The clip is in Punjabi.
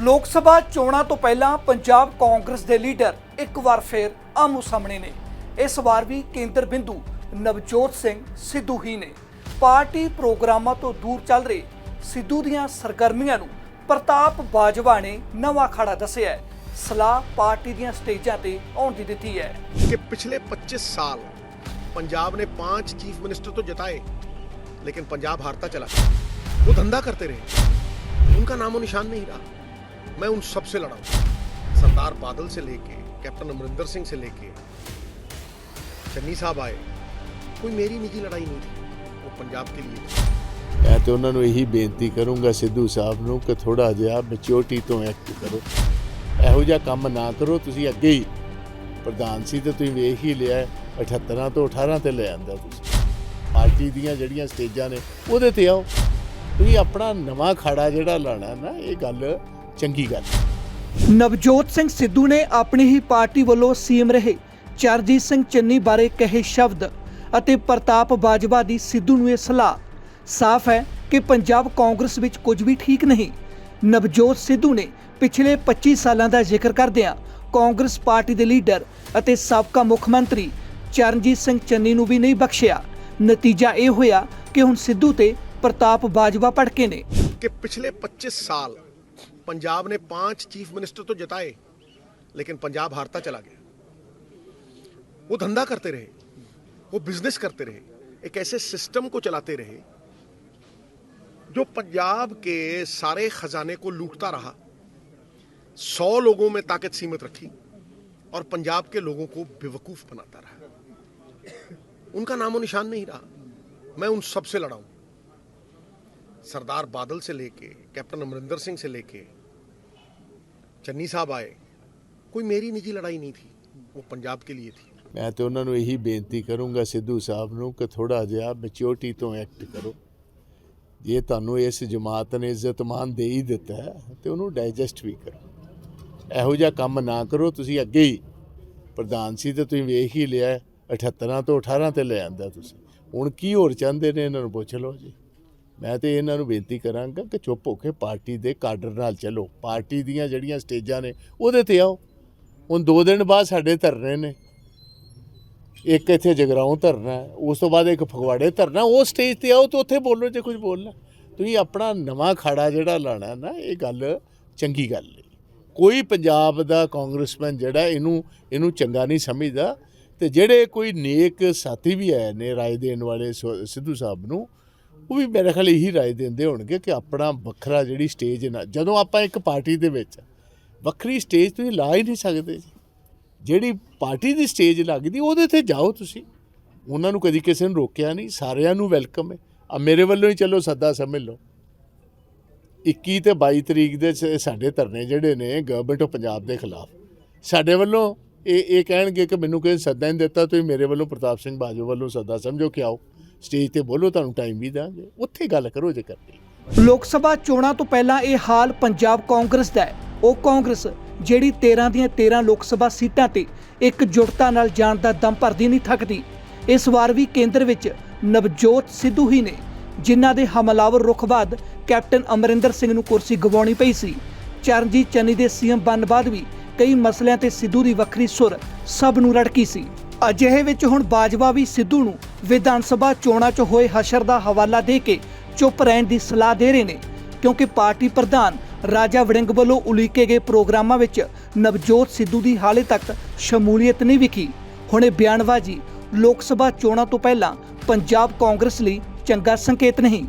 ਲੋਕ ਸਭਾ ਚੋਣਾਂ ਤੋਂ ਪਹਿਲਾਂ ਪੰਜਾਬ ਕਾਂਗਰਸ ਦੇ ਲੀਡਰ ਇੱਕ ਵਾਰ ਫੇਰ ਆਮੋ ਸਾਹਮਣੇ ਨੇ ਇਸ ਵਾਰ ਵੀ ਕੇਂਦਰ ਬਿੰਦੂ ਨਵਜੋਤ ਸਿੰਘ ਸਿੱਧੂ ਹੀ ਨੇ ਪਾਰਟੀ ਪ੍ਰੋਗਰਾਮਾਂ ਤੋਂ ਦੂਰ ਚੱਲ ਰਹੇ ਸਿੱਧੂ ਦੀਆਂ ਸਰਗਰਮੀਆਂ ਨੂੰ ਪ੍ਰਤਾਪ ਬਾਜਵਾ ਨੇ ਨਵਾਂ ਖਾੜਾ ਦੱਸਿਆ ਹੈ। ਸਲਾਹ ਪਾਰਟੀ ਦੀਆਂ ਸਟੇਜਾਂ ਤੇ ਆਉਣ ਦੀ ਦਿੱਤੀ ਹੈ कि पिछले 25 साल पंजाब ने पांच चीफ मिनिस्टर तो जिताए लेकिन पंजाब हारता चला गया वो धंधा करते रहे उनका नामो निशान नहीं रहा मैं उन सब से लड़ा हूं। सरदार बादल से लेके कैप्टन अमरिंदर सिंह से लेके चन्नी साहब आए कोई मेरी निजी लड़ाई नहीं थी वो पंजाब के लिए थी ਮੈਂ ਤੇ ਉਹਨਾਂ ਨੂੰ ਇਹੀ ਬੇਨਤੀ ਕਰੂੰਗਾ ਸਿੱਧੂ ਸਾਹਿਬ ਨੂੰ ਕਿ ਥੋੜਾ ਜਿਹਾ ਮੈਚਿਓਰਟੀ ਤੋਂ ਐਕਟ ਕਰੋ ਇਹੋ ਜਿਹਾ ਕੰਮ ਨਾ ਕਰੋ ਤੁਸੀਂ ਅੱਗੇ ਹੀ ਪ੍ਰਧਾਨ ਸੀ ਤੇ ਤੁਸੀਂ ਵੇਖ ਹੀ ਲਿਆ 78 ਤੋਂ 18 ਤੇ ਲੈ ਆਂਦਾ ਤੁਸੀਂ ਪਾਰਟੀ ਦੀਆਂ ਜਿਹੜੀਆਂ ਸਟੇਜਾਂ ਨੇ ਉਹਦੇ ਤੇ ਆਓ ਤੁਸੀਂ ਆਪਣਾ ਨਵਾਂ ਖਾੜਾ ਜਿਹੜਾ ਲਾਣਾ ਨਾ ਇਹ ਗੱਲ ਚੰਗੀ ਗੱਲ। ਨਵਜੋਤ ਸਿੰਘ ਸਿੱਧੂ ਨੇ ਆਪਣੀ ਹੀ ਪਾਰਟੀ ਵੱਲੋਂ ਸੀਐਮ ਰਹੇ। ਚਰਜੀਤ ਸਿੰਘ ਚੰਨੀ ਬਾਰੇ ਕਹੇ ਸ਼ਬਦ ਅਤੇ ਪ੍ਰਤਾਪ ਬਾਜਵਾ ਦੀ ਸਿੱਧੂ ਨੂੰ ਇਹ ਸਲਾਹ। ਸਾਫ਼ ਹੈ ਕਿ ਪੰਜਾਬ ਕਾਂਗਰਸ ਵਿੱਚ ਕੁਝ ਵੀ ਠੀਕ ਨਹੀਂ। ਨਵਜੋਤ ਸਿੱਧੂ ਨੇ ਪਿਛਲੇ 25 ਸਾਲਾਂ ਦਾ ਜ਼ਿਕਰ ਕਰਦਿਆਂ ਕਾਂਗਰਸ ਪਾਰਟੀ ਦੇ ਲੀਡਰ ਅਤੇ ਸਾਬਕਾ ਮੁੱਖ ਮੰਤਰੀ ਚਰਨਜੀਤ ਸਿੰਘ ਚੰਨੀ ਨੂੰ ਵੀ ਨਹੀਂ ਬਖਸ਼ਿਆ। ਨਤੀਜਾ ਇਹ ਹੋਇਆ ਕਿ ਹੁਣ ਸਿੱਧੂ ਤੇ ਪ੍ਰਤਾਪ ਬਾਜਵਾ ਪੜਕੇ ਨੇ। ਕਿ ਪਿਛਲੇ 25 ਸਾਲ पंजाब ने पाँच चीफ मिनिस्टर तो जताए, लेकिन पंजाब हारता चला गया। वो धंधा करते रहे, वो बिज़नेस करते रहे, एक ऐसे सिस्टम को चलाते रहे, जो पंजाब के सारे खजाने को लूटता रहा, सौ लोगों में ताकत सीमित रखी, और पंजाब के लोगों को बेवकूफ़ बनाता रहा। उनका नामो निशान नहीं रहा। मैं उन सबसे लड़ा हूँ सरदार बादल से लेके कैप्टन अमरिंदर सिंह से लेके चन्नी साहब आए कोई मेरी निजी लड़ाई नहीं थी वो पंजाब के लिए थी ਮੈਂ ਤੇ ਉਹਨਾਂ ਨੂੰ ਇਹੀ ਬੇਨਤੀ ਕਰੂੰਗਾ ਸਿੱਧੂ ਸਾਹਿਬ ਨੂੰ ਕਿ ਥੋੜਾ ਜਿਹਾ ਮੈਚਿਓਰਟੀ ਤੋਂ ਐਕਟ ਕਰੋ ਜੇ ਤੁਹਾਨੂੰ ਇਸ ਜਮਾਤ ਨੇ ਇੱਜ਼ਤ ਮਾਨ ਦੇ ਹੀ ਦਿੱਤਾ ਹੈ ਤੇ ਉਹਨੂੰ ਡਾਈਜੈਸਟ ਵੀ ਕਰੋ ਇਹੋ ਜਿਹਾ ਕੰਮ ਨਾ ਕਰੋ ਤੁਸੀਂ ਅੱਗੇ ਹੀ ਪ੍ਰਧਾਨ ਸੀ ਤੇ ਤੁਸੀਂ ਵੇਖ ਹੀ ਲਿਆ 78 ਤੋਂ 18 ਤੇ ਲੈ ਆਂਦਾ ਤੁਸੀਂ ਹੁਣ ਕੀ ਹੋਰ ਚਾਹੁੰਦੇ ਨੇ ਇਹਨਾਂ ਨੂੰ ਪੁੱਛ ਲਓ ਜੀ ਮੈਂ ਤੇ ਇਹਨਾਂ ਨੂੰ ਬੇਨਤੀ ਕਰਾਂਗਾ ਕਿ ਚੁੱਪ ਹੋ ਕੇ ਪਾਰਟੀ ਦੇ ਕਾਡਰ ਨਾਲ ਚੱਲੋ। ਪਾਰਟੀ ਦੀਆਂ ਜਿਹੜੀਆਂ ਸਟੇਜਾਂ ਨੇ, ਉਹਦੇ ਤੇ ਆਓ। ਹੁਣ 2 ਦਿਨ ਬਾਅਦ ਸਾਡੇ ਧਰਨੇ ਨੇ। ਇੱਕ ਇੱਥੇ ਜਗਰਾਉਂ ਧਰਨਾ ਉਸ ਤੋਂ ਬਾਅਦ ਇੱਕ ਫਗਵਾੜੇ ਧਰਨਾ ਉਹ ਸਟੇਜ ਤੇ ਆਓ ਤੇ ਉੱਥੇ ਬੋਲੋ ਜੇ ਕੁਝ ਬੋਲਣਾ ਤੁਸੀਂ ਆਪਣਾ ਨਵਾਂ ਖਾੜਾ ਜਿਹੜਾ ਲਾਣਾ ਨਾ, ਇਹ ਗੱਲ ਚੰਗੀ ਗੱਲ ਨਹੀਂ। ਕੋਈ ਪੰਜਾਬ ਦਾ ਕਾਂਗਰਸਮੈਨ ਜਿਹੜਾ ਇਹਨੂੰ ਇਹਨੂੰ ਚੰਗਾ ਨਹੀਂ ਸਮਝਦਾ। ਤੇ ਜਿਹੜੇ ਕੋਈ ਨੇਕ ਸਾਥੀ ਵੀ ਆਏ ਨੇ ਰਾਏ ਦੇਣ ਵਾਲੇ ਸੋ- ਸਿੱਧੂ ਸਾਹਿਬ ਨੂੰ ਉਹ ਵੀ ਮੇਰੇ ਖਿਆਲ ਇਹੀ ਰਾਏ ਦਿੰਦੇ ਹੋਣਗੇ ਕਿ ਆਪਣਾ ਵੱਖਰਾ ਜਿਹੜੀ ਸਟੇਜ ਨਾ ਜਦੋਂ ਆਪਾਂ ਇੱਕ ਪਾਰਟੀ ਦੇ ਵਿੱਚ ਵੱਖਰੀ ਸਟੇਜ ਤੁਸੀਂ ਲਾ ਹੀ ਨਹੀਂ ਸਕਦੇ ਜੀ। ਜਿਹੜੀ ਪਾਰਟੀ ਦੀ ਸਟੇਜ ਲੱਗਦੀ, ਉਹਦੇ ਤੇ ਜਾਓ ਤੁਸੀਂ। ਉਹਨਾਂ ਨੂੰ ਕਦੀ ਕਿਸੇ ਨੂੰ ਰੋਕਿਆ ਨਹੀਂ, ਸਾਰਿਆਂ ਨੂੰ ਵੈਲਕਮ ਹੈ। ਆ ਮੇਰੇ ਵੱਲੋਂ ਹੀ ਚਲੋ, ਸੱਦਾ ਸਮਝ ਲਓ। 21 ਤੇ 22 ਤਰੀਕ ਦੇ ਸਾਡੇ ਧਰਨੇ ਜਿਹੜੇ ਨੇ ਗਵਰਨਮੈਂਟ ਆਫ ਪੰਜਾਬ ਦੇ ਖਿਲਾਫ। ਸਾਡੇ ਵੱਲੋਂ ਇਹ ਇਹ ਕਹਿਣਗੇ ਕਿ ਮੈਨੂੰ ਕਿਸੇ ਸੱਦਾ ਨਹੀਂ ਦਿੱਤਾ, ਤੁਸੀਂ ਮੇਰੇ ਵੱਲੋਂ ਪ੍ਰਤਾਪ ਸਿੰਘ ਬਾਜੋ ਵੱਲੋਂ ਸੱਦਾ ਸਮਝੋ ਕਿ ਆਓ। ਸਟੇਜ ਤੇ ਬੋਲੋ, ਤੁਹਾਨੂੰ ਟਾਈਮ ਵੀ ਦਾਂਗੇ। ਉੱਥੇ ਗੱਲ ਕਰੋ ਜੇ ਕਰਨੀ ਲੋਕ ਸਭਾ ਚੋਣਾਂ ਤੋਂ ਪਹਿਲਾਂ ਇਹ ਹਾਲ ਪੰਜਾਬ ਕਾਂਗਰਸ ਦਾ ਹੈ। ਉਹ ਕਾਂਗਰਸ ਜਿਹੜੀ 13 ਦੀਆਂ 13 ਲੋਕ ਸਭਾ ਸੀਟਾਂ ਤੇ ਇੱਕ ਇਕਜੁੱਟਤਾ ਨਾਲ ਜਾਣ ਦਾ ਦਮ ਭਰਦੀ ਨਹੀਂ ਥੱਕਦੀ। ਇਸ ਵਾਰ ਵੀ ਕੇਂਦਰ ਵਿੱਚ ਨਵਜੋਤ ਸਿੱਧੂ ਹੀ ਨੇ, ਜਿਨ੍ਹਾਂ ਦੇ ਹਮਲਾਵਰ ਰੁਖ ਬਾਅਦ ਕੈਪਟਨ ਅਮਰਿੰਦਰ ਸਿੰਘ ਨੂੰ ਕੁਰਸੀ ਗਵਾਉਣੀ ਪਈ ਸੀ। ਚਰਨਜੀਤ ਚੰਨੀ ਦੇ ਸੀਐਮ ਬਣਨ ਬਾਅਦ ਵੀ ਕਈ ਮਸਲਿਆਂ ਤੇ ਸਿੱਧੂ ਦੀ ਵੱਖਰੀ ਸੁਰ ਸਭ ਨੂੰ ਰੜਕੀ ਸੀ। ਅਜਿਹੇ ਵਿੱਚ ਹੁਣ ਬਾਜਵਾ ਵੀ ਸਿੱਧੂ ਨੂੰ ਵਿਧਾਨ ਸਭਾ ਚੋਣਾਂ 'ਚ ਹੋਏ ਹਸ਼ਰ ਦਾ ਹਵਾਲਾ ਦੇ ਕੇ ਚੁੱਪ ਰਹਿਣ ਦੀ ਸਲਾਹ ਦੇ ਰਹੇ ਨੇ, ਕਿਉਂਕਿ ਪਾਰਟੀ ਪ੍ਰਧਾਨ ਰਾਜਾ ਵੜਿੰਗ ਵੱਲੋਂ ਉਲੀਕੇ ਗਏ ਪ੍ਰੋਗਰਾਮਾਂ ਵਿੱਚ ਨਵਜੋਤ ਸਿੱਧੂ ਦੀ ਹਾਲੇ ਤੱਕ ਸ਼ਮੂਲੀਅਤ ਨਹੀਂ ਵਿਖੀ। ਹੁਣੇ ਬਿਆਨਬਾਜ਼ੀ ਲੋਕ ਸਭਾ ਚੋਣਾਂ ਤੋਂ ਪਹਿਲਾਂ ਪੰਜਾਬ ਕਾਂਗਰਸ ਲਈ ਚੰਗਾ ਸੰਕੇਤ ਨਹੀਂ।